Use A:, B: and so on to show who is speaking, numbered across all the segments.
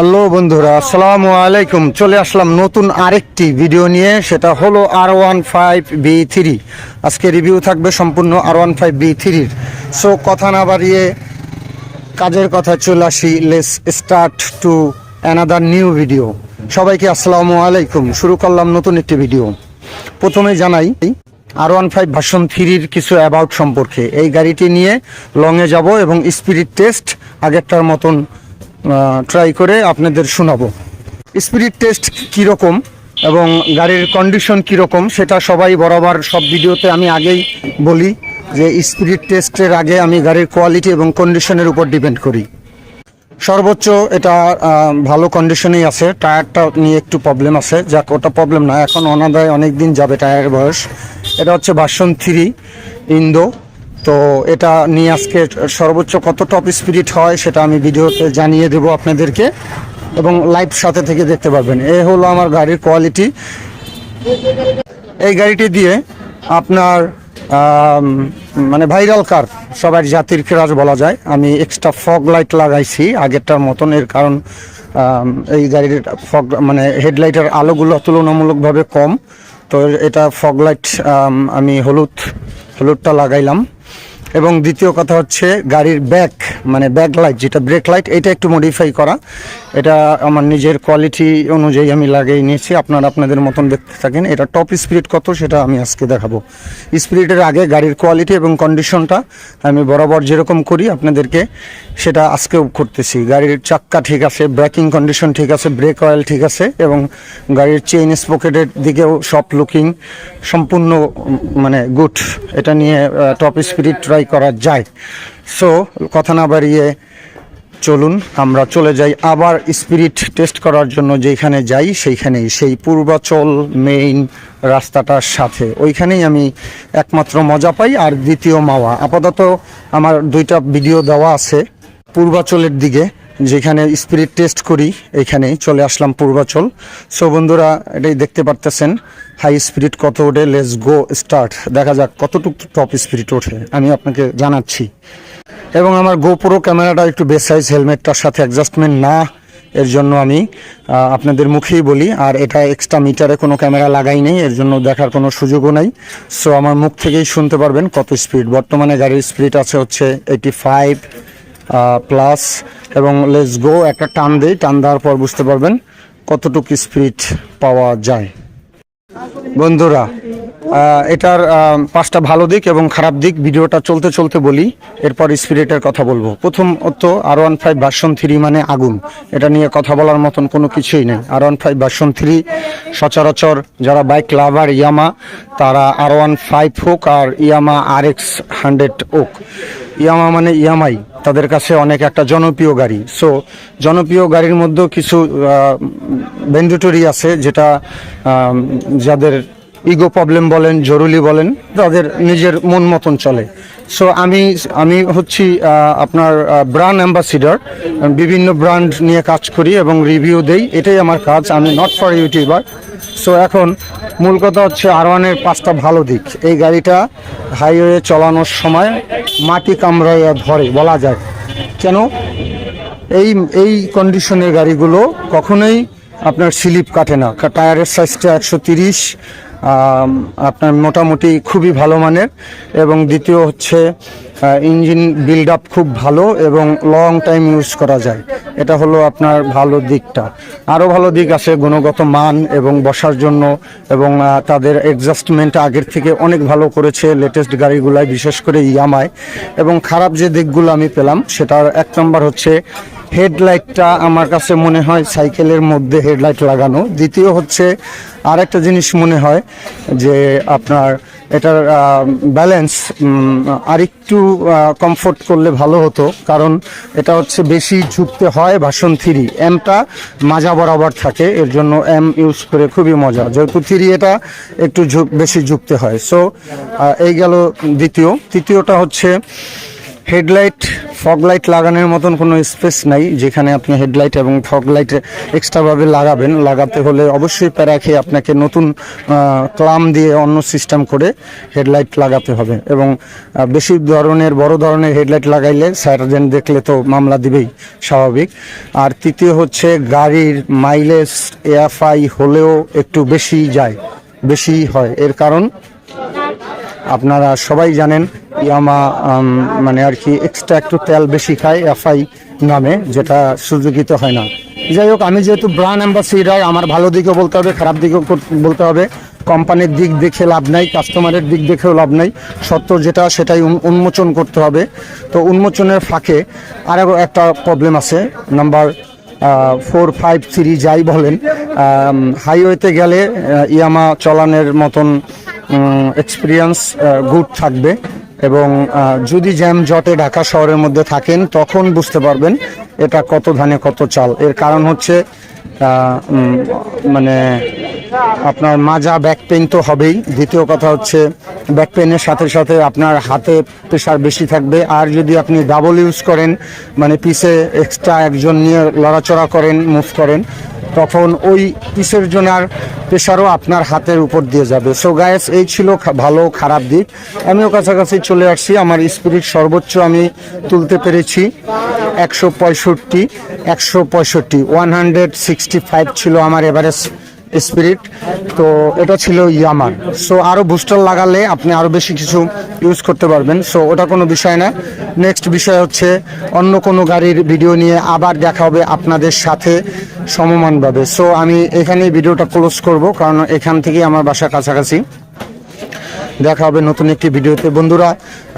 A: Hello বন্ধুরা আসসালামু আলাইকুম। চলে আসলাম নতুন আরেকটি ভিডিও নিয়ে সেটা হলো R one five B three আজকে রিভিউ থাকবে সম্পূর্ণ আর ওয়ান ফাইভ বি থ্রির সো কথা না বাড়িয়ে কাজের কথা চলে আসি। Let's start to another new video সবাইকে আসসালামু আলাইকুম। শুরু করলাম নতুন একটি ভিডিও প্রথমে জানাই আর ওয়ান ফাইভ ভার্সন থ্রির কিছু অ্যাবাউট সম্পর্কে। এই গাড়িটি নিয়ে লংয়ে যাব এবং স্পিরিট টেস্ট আগেরটার মতন ট্রাই করে আপনাদের শোনাবো। স্পিরিট টেস্ট কীরকম এবং গাড়ির কন্ডিশন কীরকম সেটা সবাই বরাবর সব ভিডিওতে আমি আগেই বলি যে স্পিরিট টেস্টের আগে আমি গাড়ির কোয়ালিটি এবং কন্ডিশনের উপর ডিপেন্ড করি। সর্বোচ্চ এটা ভালো কন্ডিশনেই আছে। টায়ারটা নিয়ে একটু প্রবলেম আছে। যাক, ওটা প্রবলেম না। এখন অনাদায় অনেক দিন যাবে টায়ারের বয়স। এটা হচ্ছে ভার্সন থ্রি ইন্দো তো এটা নিয়ে আজকে সর্বোচ্চ কত টপ স্পিরিট হয় সেটা আমি ভিডিওতে জানিয়ে দেবো আপনাদেরকে এবং লাইভ সাথে থেকে দেখতে পারবেন। এ হলো আমার গাড়ির কোয়ালিটি এই গাড়িটি দিয়ে আপনার মানে ভাইরাল কার সবার জাতির ক্রাশ বলা যায়। আমি এক্সট্রা ফগ লাইট লাগাইছি আগেরটার মতন, এর কারণ এই গাড়ির ফগ মানে হেডলাইটের আলোগুলো তুলনামূলকভাবে কম। তো এটা ফগ লাইট আমি হলুদ, হলুদটা লাগাইলাম। এবং দ্বিতীয় কথা হচ্ছে গাড়ির ব্যাক। মানে ব্যাক লাইট যেটা ব্রেক লাইট এটা একটু মডিফাই করা। এটা আমার নিজের কোয়ালিটি অনুযায়ী আমি লাগিয়ে নিয়েছি। আপনারা আপনাদের মতন দেখতে থাকেন। এটা টপ স্পিড কত সেটা আমি আজকে দেখাবো। স্পিরিটের আগে গাড়ির কোয়ালিটি এবং কন্ডিশনটা আমি বরাবর যেরকম করি আপনাদেরকে, সেটা আজকেও করতেছি। গাড়ির চাক্কা ঠিক আছে ব্রেকিং কন্ডিশন ঠিক আছে ব্রেক অয়েল ঠিক আছে এবং গাড়ির চেইন স্পকেটের দিকেও সব লুকিং সম্পূর্ণ মানে গুড এটা নিয়ে টপ স্পিরিট ট্রাই করা যায়। সো কথা না বাড়িয়ে চলুন, আমরা চলে যাই আবার স্পিরিট টেস্ট করার জন্য যেখানে যাই, সেইখানেই, সেই পূর্বাচল মেইন রাস্তাটার সাথে। ওইখানেই আমি একমাত্র মজা পাই আর দ্বিতীয় মাওয়া। আপাতত আমার দুইটা ভিডিও দেওয়া আছে পূর্বাচলের দিকে, যেখানে স্পিরিট টেস্ট করি এইখানেই চলে আসলাম পূর্বাচল। সো বন্ধুরা, এটাই দেখতে পারতেছেন হাই স্পিরিট কত ওঠে লেস গো স্টার্ট দেখা যাক কতটুকু টপ স্পিরিট ওঠে, আমি আপনাকে জানাচ্ছি। এবং আমার গোপ্রো ক্যামেরাটা একটু বেস সাইজ হেলমেটটার সাথে অ্যাডজাস্টমেন্ট না, এর জন্য আমি আপনাদের মুখেই বলি, আর এটা এক্সট্রা মিটারে কোনো ক্যামেরা লাগাই নেই, এর জন্য দেখার কোনো সুযোগও নাই। সো আমার মুখ থেকেই শুনতে পারবেন কত স্পিড বর্তমানে গাড়ির স্পিড আছে হচ্ছে এইটি ফাইভ প্লাস এবং লেটস গো একটা টান দেই, টান দেওয়ার পর বুঝতে পারবেন কতটুকু স্পিড পাওয়া যায়। বন্ধুরা এটার পাঁচটা ভালো দিক এবং খারাপ দিক ভিডিওটা চলতে চলতে বলি, এরপর স্পিরিটের কথা বলব। প্রথম প্রথমত R one five version three মানে আগুন। এটা নিয়ে কথা বলার মতন কোনো কিছুই নেই। R one five version three সচরাচর যারা বাইক লাভার ইয়ামা তারা আর ওয়ান ফাইভ হোক আর ইয়ামা আর এক্স হান্ড্রেড হোক। ইয়ামা মানে ইয়ামাই তাদের কাছে অনেক একটা জনপ্রিয় গাড়ি। সো জনপ্রিয় গাড়ির মধ্যেও কিছু ভেন্ডুটরি আছে, যেটা যাদের ইগো প্রবলেম বলেন, জরুরি বলেন, তাদের নিজের মন মতন চলে। সো আমি আমি হচ্ছি আপনার ব্র্যান্ড অ্যাম্বাসিডার বিভিন্ন ব্র্যান্ড নিয়ে কাজ করি এবং রিভিউ দেই, এটাই আমার কাজ, আমি নট ফর ইউটিউবার সো এখন মূল কথা হচ্ছে আর ওয়ানের পাঁচটা ভালো দিক। এই গাড়িটা হাইওয়ে চালানোর সময় মাটি কামড়াইয়া ধরে, বলা যায়। কেন? এই এই কন্ডিশনের গাড়িগুলো কখনোই আপনার স্লিপ কাটে না। টায়ারের সাইজটা একশো তিরিশ আপনার মোটামুটি খুবই ভালো মানের এবং দ্বিতীয় হচ্ছে ইঞ্জিন বিল্ড আপ খুব ভালো এবং লং টাইম ইউজ করা যায়। এটা হলো আপনার ভালো দিকটা। আরও ভালো দিক আছে গুণগত মান এবং বসার জন্য এবং তাদের অ্যাডজাস্টমেন্ট আগের থেকে অনেক ভালো করেছে লেটেস্ট গাড়িগুলায় বিশেষ করে ইয়ামায় এবং খারাপ যে দিকগুলো আমি পেলাম, সেটার এক নম্বর হচ্ছে হেডলাইটটা আমার কাছে মনে হয় সাইকেলের মধ্যে হেডলাইট লাগানো। দ্বিতীয় হচ্ছে আর একটা জিনিস মনে হয় যে আপনার এটার ব্যালেন্স আরেকটু কমফোর্ট করলে ভালো হতো। কারণ এটা হচ্ছে বেশি ঝুঁকতে হয় ভাষণ থ্রি। এমটা মাজা বরাবর থাকে, এর জন্য এম ইউজ করে খুবই মজা। যেহেতু থ্রি, এটা একটু বেশি ঝুঁকতে হয়। সো এই গেল দ্বিতীয়। তৃতীয়টা হচ্ছে হেডলাইট ফগ লাইট লাগানোর মতন কোনো স্পেস নাই, যেখানে আপনি হেডলাইট এবং ফগ লাইট এক্সট্রাভাবে লাগাবেন। লাগাতে হলে অবশ্যই প্যারা খেয়ে আপনাকে নতুন ক্লাম দিয়ে অন্য সিস্টেম করে হেডলাইট লাগাতে হবে এবং বেশি ধরনের, বড় ধরনের হেডলাইট লাগাইলে সার্জেন্ট দেখলে তো মামলা দিবেই, স্বাভাবিক। আর তৃতীয় হচ্ছে গাড়ির মাইলেজ এএফআই হলেও একটু বেশি যায়, বেশি হয়। এর কারণ? আপনারা সবাই জানেন, ইয়ামা মানে আর কি এক্সট্রা একটু তেল বেশি খায় এফআই নামে, যেটা সুযোগিত হয় না। যাই হোক, আমি যেহেতু ব্রান্ড অ্যাম্বাসিডার আমার ভালো দিকেও বলতে হবে, খারাপ দিকেও বলতে হবে। কোম্পানির দিক দেখে লাভ নাই কাস্টমারের দিক দেখেও লাভ নাই। সত্য যেটা, সেটাই উন্মোচন করতে হবে। তো উন্মোচনের ফাঁকে আরও একটা প্রবলেম আছে। নাম্বার ফোর ফাইভ থ্রি যাই বলেন হাইওয়েতে গেলে ইয়ামা চলানের মতন এক্সপিরিয়েন্স গুড থাকবে এবং যদি জ্যাম জটে ঢাকা শহরের মধ্যে থাকেন, তখন বুঝতে পারবেন এটা কত ধানে কত চাল। এর কারণ হচ্ছে মানে আপনার মাজা ব্যাক পেন তো হবেই। দ্বিতীয় কথা হচ্ছে ব্যাক পেনের সাথে সাথে আপনার হাতে প্রেশার বেশি থাকবে। আর যদি আপনি ডাবল ইউজ করেন মানে পিসে এক্সট্রা একজন নিয়ে লড়াচড়া করেন মুভ করেন তখন ওই জোনার প্রেশারও আপনার হাতের উপর দিয়ে যাবে। সো গায়েস এই ছিল ভালো খারাপ দিক। আমিও কাছাকাছি চলে আসছি। আমার স্পিরিট সর্বোচ্চ আমি তুলতে পেরেছি। একশো পঁয়ষট্টি একশো পঁয়ষট্টি ওয়ান হান্ড্রেড সিক্সটি ফাইভ ছিল আমার এভারেজ স্পিরিট তো এটা ছিল ইয়ামার। সো আরও বুস্টার লাগালে আপনি আরও বেশি কিছু ইউজ করতে পারবেন। সো ওটা কোনো বিষয় না। নেক্সট বিষয় হচ্ছে, অন্য কোনো গাড়ির ভিডিও নিয়ে আবার দেখা হবে আপনাদের সাথে সমমানভাবে। সো আমি এখানেই ভিডিওটা ক্লোজ করব, কারণ এখান থেকেই আমার বাসা কাছাকাছি। দেখা হবে নতুন একটি ভিডিওতে। বন্ধুরা,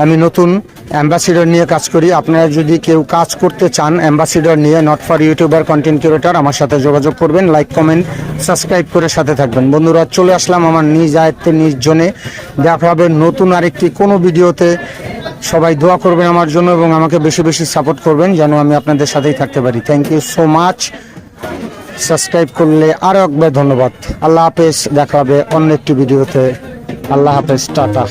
A: আমি নতুন অ্যাম্বাসিডর নিয়ে কাজ করি। আপনারা যদি কেউ কাজ করতে চান অ্যাম্বাসিডর নিয়ে not for YouTuber content creator আমার সাথে যোগাযোগ করবেন। লাইক কমেন্ট সাবস্ক্রাইব করে সাথে থাকবেন। বন্ধুরা, চলে আসলাম আমার নিজ আয়ত্তে, নিজ জনে। দেখা হবে নতুন আরেকটি কোনো ভিডিওতে। সবাই দোয়া করবেন আমার জন্য এবং আমাকে বেশি বেশি সাপোর্ট করবেন যেন আমি আপনাদের সাথেই থাকতে পারি। Thank you so much subscribe করলে আরও একবার ধন্যবাদ। আল্লাহ হাফেজ। দেখা হবে অন্য একটি ভিডিওতে। আল্লাহ হাফেজ টাটা।